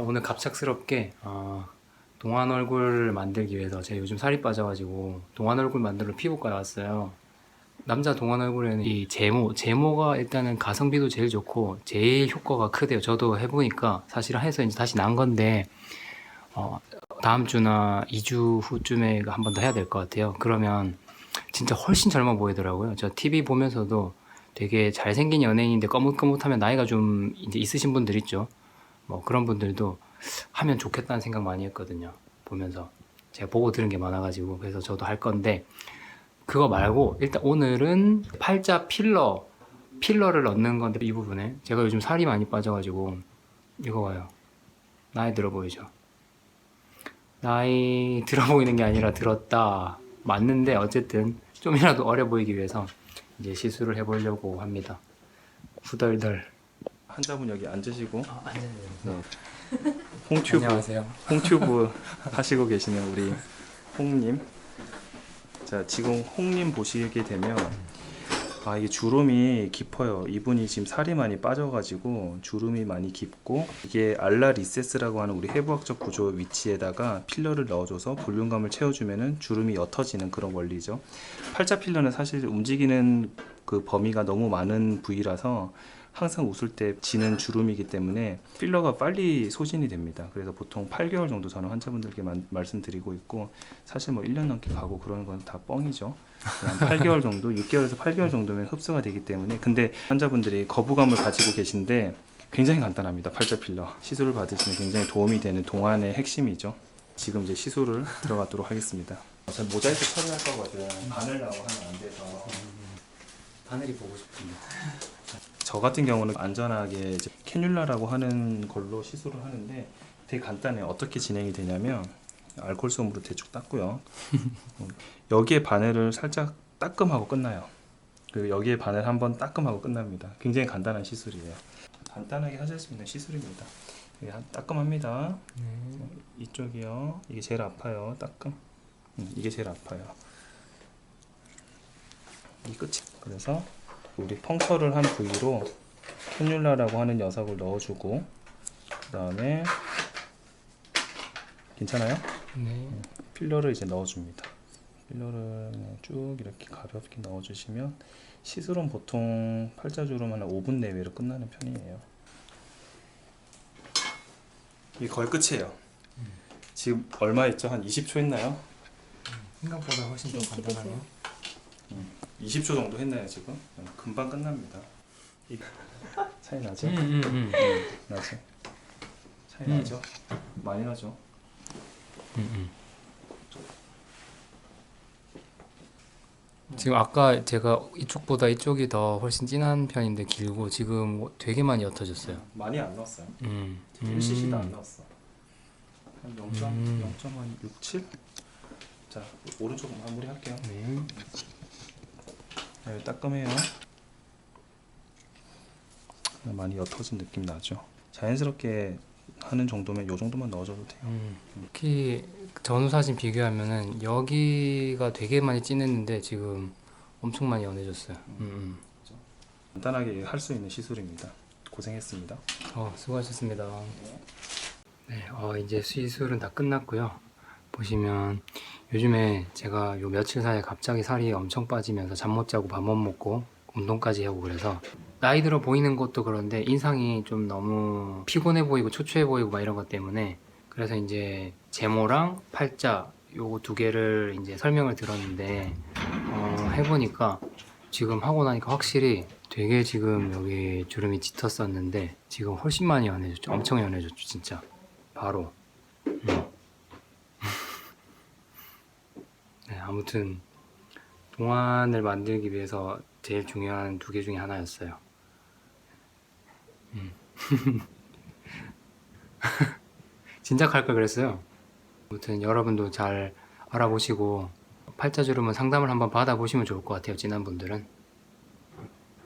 오늘 갑작스럽게 어, 동안 얼굴 만들기 위해서 제가 요즘 살이 빠져가지고 동안 얼굴 만들러 피부과에 왔어요. 남자 동안 얼굴에는 이 제모, 제모가 일단은 가성비도 제일 좋고 제일 효과가 크대요. 저도 해보니까 사실 해서 이제 다시 난 건데 어, 다음 주나 2주 후쯤에 한 번 더 해야 될 것 같아요. 그러면 진짜 훨씬 젊어 보이더라고요. 저 TV 보면서도 되게 잘생긴 연예인인데 거뭇거뭇하면 나이가 좀 이제 있으신 분들 있죠. 뭐 그런 분들도 하면 좋겠다는 생각 많이 했거든요. 보면서 제가 보고 들은 게 많아가지고 그래서 저도 할 건데 그거 말고 일단 오늘은 팔자 필러 필러를 넣는 건데 이 부분에 제가 요즘 살이 많이 빠져가지고 이거 봐요. 나이 들어 보이죠? 나이 들어 보이는 게 아니라 들었다 맞는데 어쨌든 좀이라도 어려 보이기 위해서 이제 시술을 해보려고 합니다. 후덜덜. 환자분 여기 앉으시고 아, 앉아야 네. 홍튜브 안녕하세요. 홍튜브 하시고 계시는 우리 홍님. 자 지금 홍님 보시게 되면 아 이게 주름이 깊어요. 이분이 지금 살이 많이 빠져가지고 주름이 많이 깊고 이게 알라 리세스라고 하는 우리 해부학적 구조 위치에다가 필러를 넣어줘서 볼륨감을 채워주면은 주름이 옅어지는 그런 원리죠. 팔자 필러는 사실 움직이는 그 범위가 너무 많은 부위라서 항상 웃을 때 지는 주름이기 때문에 필러가 빨리 소진이 됩니다. 그래서 보통 8개월 정도 저는 환자분들께 만- 말씀드리고 있고 사실 뭐 1년 넘게 가고 그러는 건다 뻥이죠. 한 8개월 정도, 6개월에서 8개월 정도면 흡수가 되기 때문에 근데 환자분들이 거부감을 가지고 계신데 굉장히 간단합니다. 팔자 필러 시술을 받으시면 굉장히 도움이 되는 동안의 핵심이죠. 지금 이제 시술을 들어가도록 하겠습니다. 저 모자이크 처리할 거거든. 바늘 나고 하면 안 돼서. 하늘이 보고 싶은데. 저 같은 경우는 안전하게 캐뉼라라고 하는 걸로 시술을 하는데 되게 간단해요. 어떻게 진행이 되냐면 알코올 솜으로 대충 닦고요. 어, 여기에 바늘을 살짝 따끔하고 끝나요. 그리고 여기에 바늘 한번 따끔하고 끝납니다. 굉장히 간단한 시술이에요. 간단하게 하실 수 있는 시술입니다. 이게 한- 따끔합니다. 이쪽이요. 이게 제일 아파요. 따끔. 음, 이게 제일 아파요. 이 끝이. 그래서 우리 펑처를 한 부위로 캐뉼라라고 하는 녀석을 넣어주고 그 다음에 괜찮아요? 네. 필러를 이제 넣어줍니다. 필러를 쭉 이렇게 가볍게 넣어주시면 시술은 보통 팔자주름 한 5분 내외로 끝나는 편이에요. 이게 거의 끝이에요. 지금 얼마 했죠? 한 20초 했나요? 생각보다 훨씬 좀 간단하네요. 20초 정도 했나요 지금? 음, 금방 끝납니다. 이- 차이 나죠? 음, 음, 음. 나죠? 차이 음. 나죠? 많이 나죠? 음, 음. 지금 아까 제가 이쪽보다 이쪽이 더 훨씬 진한 편인데 길고 지금 되게 많이 옅어졌어요. 많이 안 넣었어요. 음. 1cc도 안 넣었어. 한 0. 음. 0.67? 자, 오른쪽 마무리 할게요. 네. 네, 따끔해요. 많이 옅어진 느낌 나죠? 자연스럽게 하는 정도면 요 정도만 넣어줘도 돼요. 음. 특히 전후 사진 비교하면은 여기가 되게 많이 진했는데 지금 엄청 많이 연해졌어요. 음, 간단하게 할 수 있는 시술입니다. 고생했습니다. 음. 어, 수고하셨습니다. 네, 어, 이제 시술은 다 끝났고요. 보시면 요즘에 제가 요 며칠 사이에 갑자기 살이 엄청 빠지면서 잠 못 자고 밥 못 먹고 운동까지 하고 그래서 나이 들어 보이는 것도 그런데 인상이 좀 너무 피곤해 보이고 초췌해 보이고 막 이런 것 때문에 그래서 이제 제모랑 팔자 요거 두 개를 이제 설명을 들었는데 어, 해보니까 지금 하고 나니까 확실히 되게 지금 여기 주름이 짙었었는데 지금 훨씬 많이 연해졌죠. 엄청 연해졌죠, 진짜. 바로. 음. 네, 아무튼 동안을 만들기 위해서 제일 중요한 두 개 중에 하나였어요. 음. 진작 할 걸 그랬어요. 아무튼 여러분도 잘 알아보시고 팔자주름은 상담을 한번 받아보시면 좋을 것 같아요. 진한 분들은.